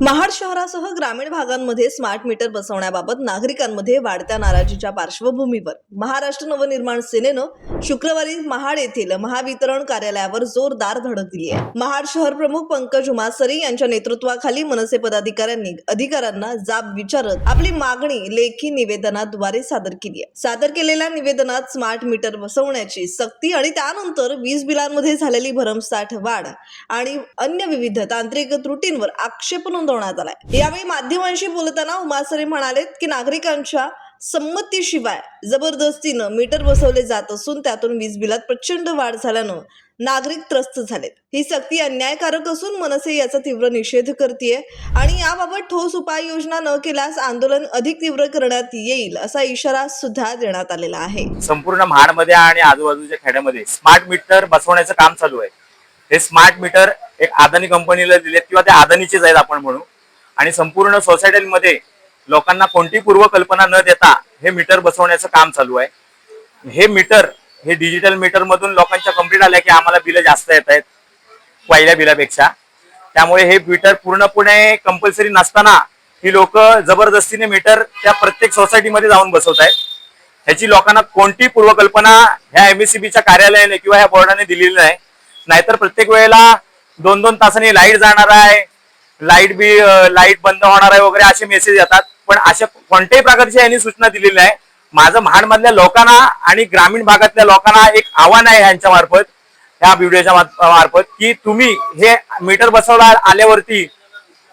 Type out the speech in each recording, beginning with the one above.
शहरासह ग्रामीण भागांमध्ये स्मार्ट मीटर बसवण्याबाबत नागरिकांमध्ये वाढत्या नाराजीच्या पार्श्वभूमीवर महाराष्ट्र नवनिर्माण सेनेनं शुक्रवारी महाड येथील महावितरण कार्यालयावर जोरदार धडक दिली आहे. महाड शहर प्रमुख पंकज उमासरी यांच्या नेतृत्वाखाली मनसे पदाधिकाऱ्यांनी अधिकाऱ्यांना जाब विचारत आपली मागणी लेखी निवेदनाद्वारे सादर केली आहे. सादर केलेल्या निवेदनात स्मार्ट मीटर बसवण्याची सक्ती आणि त्यानंतर वीज बिलांमध्ये झालेली भरमसाठ वाढ आणि अन्य विविध तांत्रिक त्रुटींवर आक्षेप नोंदवण्यात आलाय. यावेळी माध्यमांशी बोलताना उमासरे म्हणाले की नागरिकांच्या संमतीशिवाय जबरदस्तीनं मीटर बसवले जात असून त्यातून वीज बिलात प्रचंड वाढ झाल्यानं नागरिक त्रस्त झालेत. ही सक्ती अन्यायकारक असून मनसे याचा तीव्र निषेध करते आणि याबाबत ठोस उपाययोजना न केल्यास आंदोलन अधिक तीव्र करण्यात येईल असा इशारा सुद्धा देण्यात आलेला आहे. संपूर्ण महाडमध्ये आणि आजूबाजूच्या खेड्यामध्ये स्मार्ट मीटर बसवण्याचं काम चालू आहे. हे स्मार्ट मीटर एक अदानी कंपनीला दिलेत किंवा ते अदानीचेच आहेत आपण म्हणू. आणि संपूर्ण सोसायटीमध्ये लोकांना कोणती पूर्वकल्पना न देता हे मीटर बसवण्याचं काम चालू आहे. हे मीटर हे डिजिटल मीटर मधून लोकांच्या कंप्लीट आल्या की आम्हाला बिलं जास्त येत आहेत पहिल्या बिलापेक्षा. त्यामुळे हे मीटर पूर्णपणे कंपल्सरी नसताना ही लोक जबरदस्तीने मीटर त्या प्रत्येक सोसायटीमध्ये जाऊन बसवत आहेत. ह्याची लोकांना कोणती पूर्वकल्पना ह्या एमएससीबीच्या कार्यालयाने किंवा ह्या बोर्डाने दिलेली नाही. नाहीतर प्रत्येक वेळेला दोन दोन तासांनी लाइट जाणार आहे. लाइट बी लाइट बंद होणार आहे वगैरे असे मेसेज येतात. पण अशा कोणत्याही प्रकारची यांनी सूचना दिलेली आहे माझं महाडमधल्या लोकांना आणि ग्रामीण भागातल्या लोकांना एक आव्हान आहे यांच्या मार्फत ह्या व्हिडिओच्या मार्फत की तुम्ही हे मीटर बसवला आल्यावरती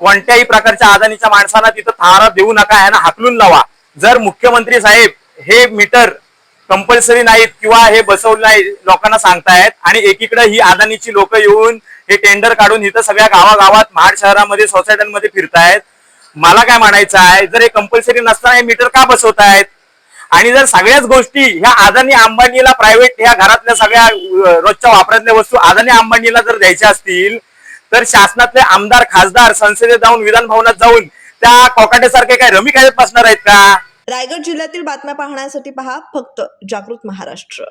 कोणत्याही प्रकारच्या आदानीच्या माणसांना तिथं थारा देऊ नका यांना हाकलून लावा. जर मुख्यमंत्री साहेब हे मीटर कंपल्सरी नाहीत किंवा हे बसवलं नाही लोकांना सांगतायत आणि एकीकडे ही अदानीची लोक येऊन हे टेंडर काढून इथं सगळ्या गावागावात महाड शहरामध्ये सोसायट्यांमध्ये फिरतायत. मला काय म्हणायचं आहे जर हे कंपल्सरी नसताना हे मीटर का बसवतायत? आणि जर सगळ्याच गोष्टी ह्या अदानी अंबानीला प्रायव्हेट ह्या घरातल्या सगळ्या रोजच्या वापरातल्या वस्तू अदानी अंबानीला जर द्यायच्या असतील तर शासनातले आमदार खासदार संसदेत जाऊन विधान भवनात जाऊन त्या कोकाटेसारखे काय रमी खेळत बसणार आहेत का? रायगड जिल्ह्यातील बातम्या पाहण्यासाठी पहा फक्त जागृत महाराष्ट्र.